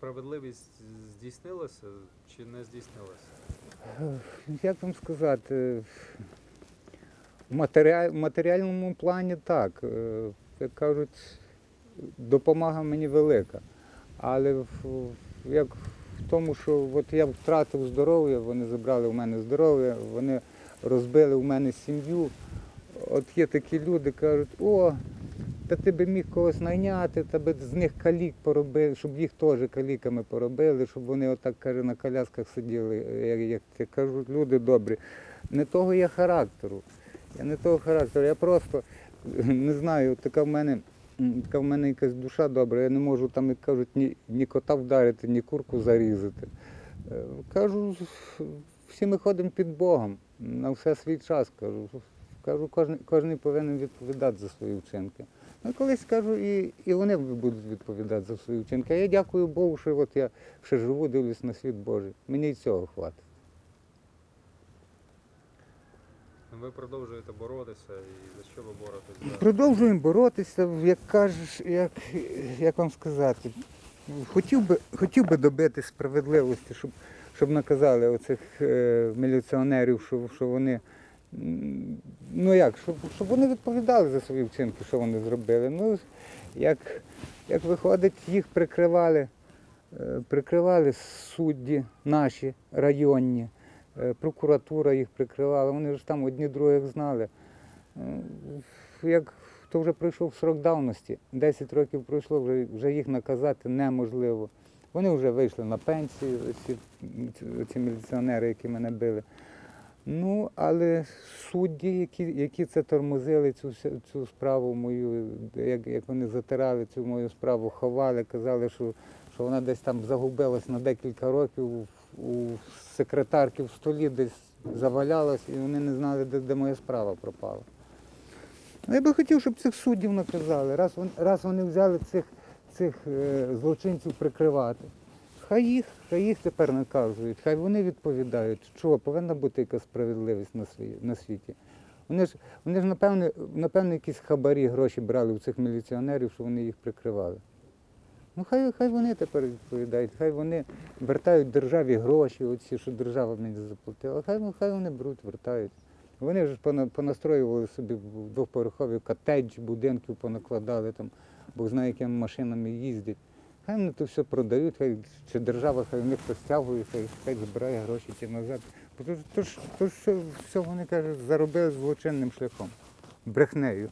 справедливість здійснилася чи не здійснилася? Як вам сказати, в матеріальному плані так. Е, Як кажуть, допомога мені велика. Але в, в- як в тому, що от я втратив здоров'я, вони забрали у мене здоров'я, вони розбили у мене сім'ю. От є такі люди, кажуть, о, та ти би міг когось найняти, та би з них калік поробив, щоб їх теж каліками поробили, щоб вони отак каже, на колясках сиділи. Як, як я кажу, люди добрі. Не того я характеру. Я не того характеру. Я просто не знаю, така в мене. Така в мене якась душа добра, я не можу там, як кажуть, ні, ні кота вдарити, ні курку зарізати. Е, Кажу, всі ми ходимо під Богом, на все свій час кажу. Кажу, кожен, кожен повинен відповідати за свої вчинки. Ну, колись кажу, і, і вони будуть відповідати за свої вчинки. Я дякую Богу, що от я ще живу, дивлюсь на світ Божий. Мені і цього хватить. Ви продовжуєте боротися і за що ви боретесь? Продовжуємо боротися, як кажеш, як, як вам сказати, хотів би, хотів би добити справедливості, щоб, щоб наказали оцих е, міліціонерів, що, що вони. Ну як, щоб, щоб вони відповідали за свої вчинки, що вони зробили. Ну, як, як виходить, їх прикривали, е, прикривали судді наші районні, е, прокуратура їх прикривала, вони ж там одні других знали. Е, Як то вже пройшов срок давності, 10 років пройшло, вже, вже їх наказати неможливо. Вони вже вийшли на пенсію, ці, ці міліціонери, які мене били. Ну, але судді, які, які це тормозили, цю, цю справу мою, як, як вони затирали цю мою справу, ховали, казали, що, що вона десь там загубилась на декілька років у, секретарки в столі десь завалялась, і вони не знали, де, де моя справа пропала. Ну, Я би хотів, щоб цих суддів наказали, раз, вони- раз вони взяли цих, цих е, злочинців прикривати. Хай їх, хай їх тепер наказують, хай вони відповідають, чого повинна бути якась справедливість на, свої, на світі. Вони ж, вони ж напевне, напевне, якісь хабарі, гроші брали у цих міліціонерів, що вони їх прикривали. Ну хай, хай вони тепер відповідають, хай вони вертають державі гроші, оці, що держава мені заплатила. Хай, хай вони беруть, вертають. Вони ж понастроювали собі двохповерхові котеджі, будинків понакладали там, бо знає, якими машинами їздять. Хай вони то все продають, хай чи держава хай у них постягує, хай, хай збирає гроші ті назад. Бо то, то, ж- то ж все, все вони кажуть, заробили злочинним шляхом, брехнею.